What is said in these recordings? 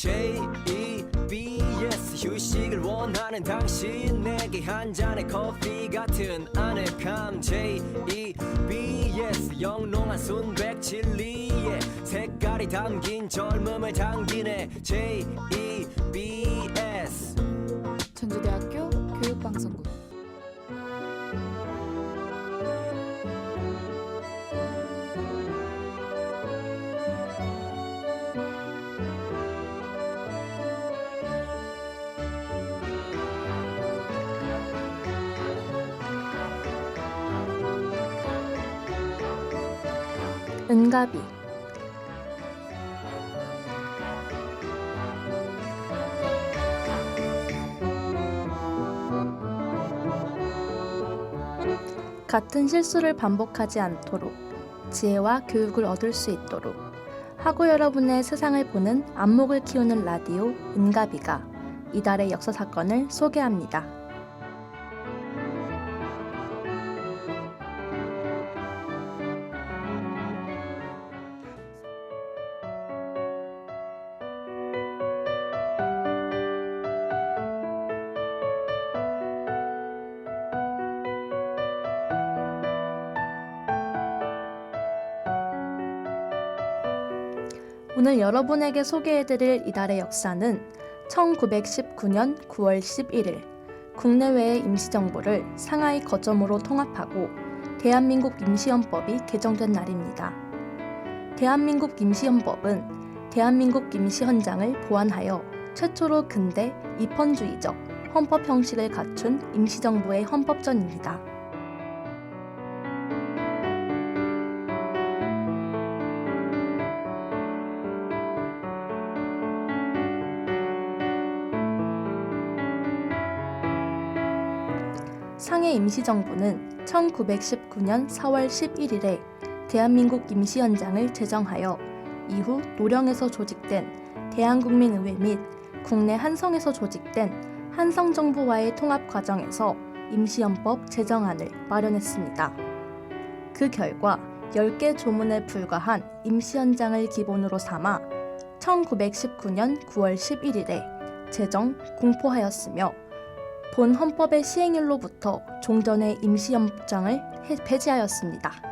J-E-B-S 휴식을 원하는 당신 내게 한 잔의 커피 같은 아늑함. J-E-B-S 영롱한 순백 진리에 색깔이 담긴 젊음을 당기네. J-E-B-S 전주대학교 교육방송국 은가비 같은 실수를 반복하지 않도록 지혜와 교육을 얻을 수 있도록 하고 여러분의 세상을 보는 안목을 키우는 라디오 은가비가 이달의 역사 사건을 소개합니다. 오늘 여러분에게 소개해드릴 이달의 역사는 1919년 9월 11일 국내외의 임시정부를 상하이 거점으로 통합하고 대한민국 임시헌법이 개정된 날입니다. 대한민국 임시헌법은 대한민국 임시헌장을 보완하여 최초로 근대 입헌주의적 헌법 형식을 갖춘 임시정부의 헌법전입니다. 상해 임시정부는 1919년 4월 11일에 대한민국 임시헌장을 제정하여 이후 노령에서 조직된 대한국민의회 및 국내 한성에서 조직된 한성정부와의 통합 과정에서 임시헌법 제정안을 마련했습니다. 그 결과 10개 조문에 불과한 임시헌장을 기본으로 삼아 1919년 9월 11일에 제정 공포하였으며 본 헌법의 시행일로부터 종전의 임시헌장을 해- 폐지하였습니다.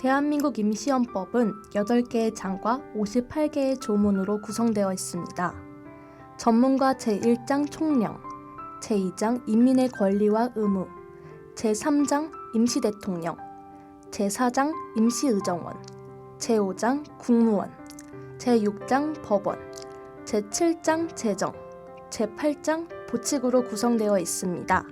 대한민국 임시헌법은 8개의 장과 58개의 조문으로 구성되어 있습니다. 전문가 제1장 총령, 제2장 인민의 권리와 의무, 제3장 임시대통령, 제4장 임시의정원, 제5장 국무원, 제6장 법원, 제7장 재정, 제8장 보칙으로 구성되어 있습니다.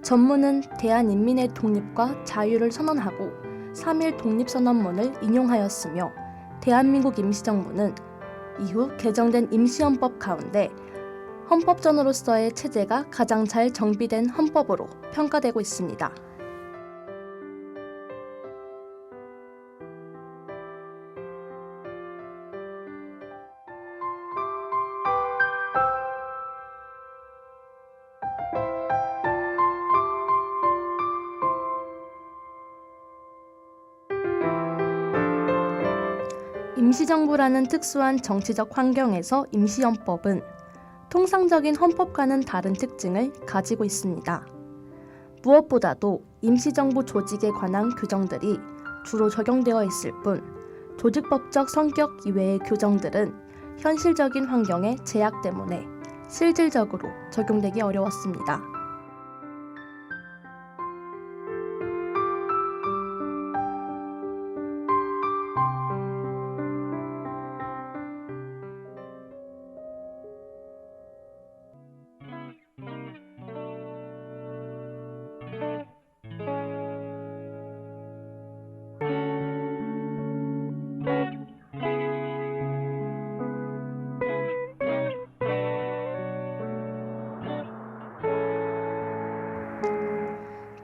전문은 대한인민의 독립과 자유를 선언하고 3일 독립선언문을 인용하였으며 대한민국 임시정부는 이후 개정된 임시헌법 가운데 헌법전으로서의 체제가 가장 잘 정비된 헌법으로 평가되고 있습니다. 임시정부라는 특수한 정치적 환경에서 임시헌법은 통상적인 헌법과는 다른 특징을 가지고 있습니다. 무엇보다도 임시정부 조직에 관한 규정들이 주로 적용되어 있을 뿐 조직법적 성격 이외의 규정들은 현실적인 환경의 제약 때문에 실질적으로 적용되기 어려웠습니다.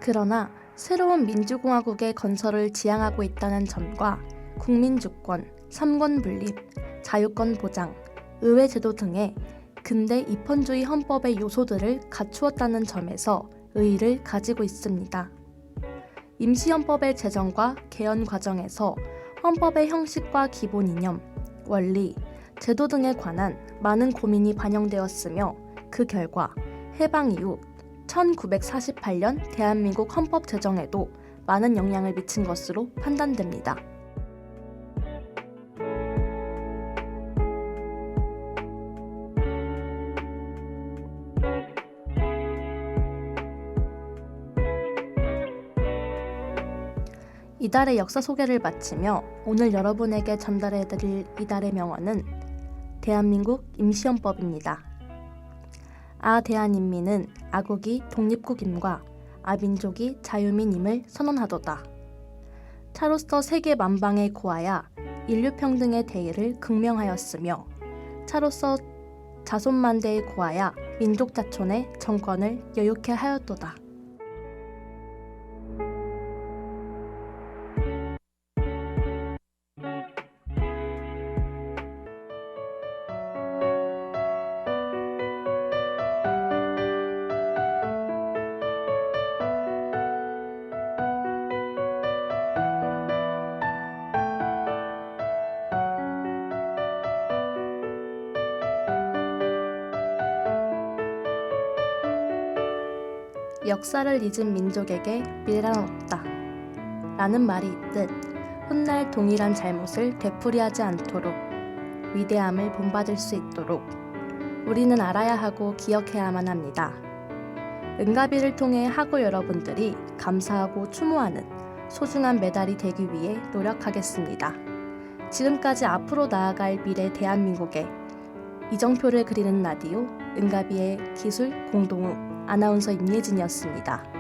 그러나 새로운 민주공화국의 건설을 지향하고 있다는 점과 국민주권, 삼권 분립, 자유권 보장, 의회 제도 등의 근대 입헌주의 헌법의 요소들을 갖추었다는 점에서 의의를 가지고 있습니다. 임시헌법의 제정과 개헌 과정에서 헌법의 형식과 기본 이념, 원리, 제도 등에 관한 많은 고민이 반영되었으며 그 결과 해방 이후 1948년 대한민국 헌법 제정에도 많은 영향을 미친 것으로 판단됩니다. 이달의 역사 소개를 마치며 오늘 여러분에게 전달해드릴 이달의 명언은 대한민국 임시헌법입니다. 아 대한인민은 아국이 독립국임과 아민족이 자유민임을 선언하도다. 차로서 세계 만방에 고하야 인류평등의 대의를 극명하였으며 차로서 자손만대에 고하야 민족자촌의 정권을 여유케 하였도다. 역사를 잊은 민족에게 미래란 없다. 라는 말이 있듯 훗날 동일한 잘못을 되풀이하지 않도록 위대함을 본받을 수 있도록 우리는 알아야 하고 기억해야만 합니다. 은가비를 통해 학우 여러분들이 감사하고 추모하는 소중한 메달이 되기 위해 노력하겠습니다. 지금까지 앞으로 나아갈 미래 대한민국에 이정표를 그리는 라디오 은가비의 기술 공동우 아나운서 임예진이었습니다.